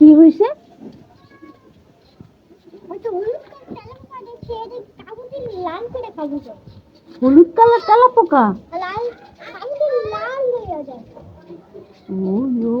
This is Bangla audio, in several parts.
কি হয়েছে? হলুদ কালার তেলা পোকা লাল লাল হয়ে যায়। ও।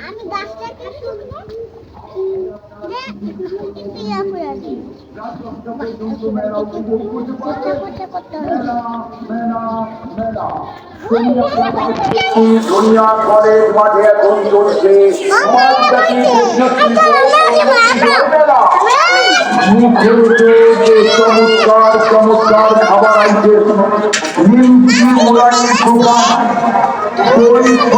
আমি গাছটাকে ইয়া দুনিয়া কলেজ মাঠে এখন চলছে চমৎকার চমৎকার খাবার আইটেম নিমকি মুরানি দই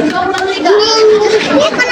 যাবি তো আমরা যাব সামনে মেলা আমি যাব অনেক সামনে মেলা ওই যে উড়াল এখন এই বিচিটা লাগাই আমি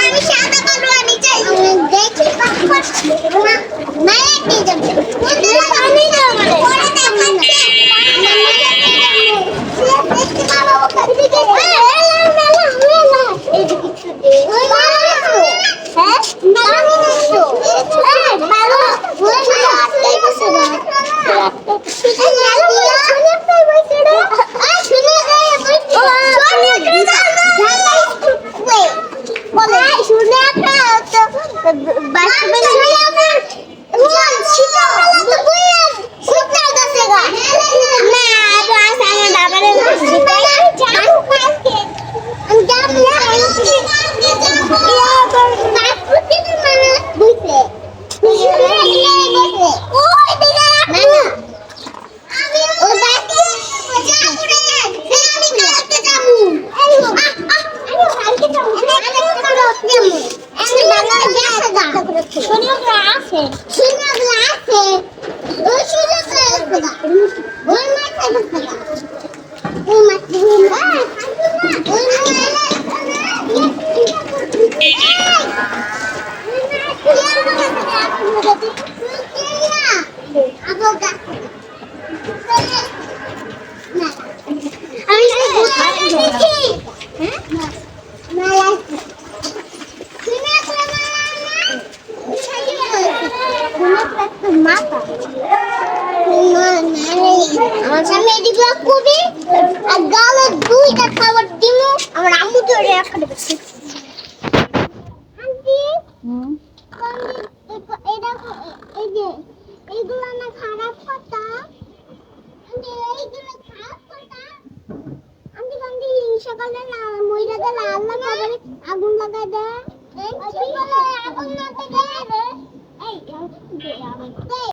মেলায় যাব ওই আগে দিচ্ছি না এই এই গাছের উপরে গাছে একটা বিচও লাগে এখন আমাকে স্নানে যেতে হবে জানো এখন আমি সাদা কালো আনি চাই সুযোগ আছে সুযোগ আছে ওই সুযোগ আছে ওই মাছ আছে ওই মাছ ওই আমি আমার সামনে আর গালে দুইটা খাবার দিমু আমার আম্মু তো এইগুলো না খারাপ কথা। এইগুলো খারাপ না মইরা আগুন লাগাই দে আগুন লাগাই দে এই 对呀没毛病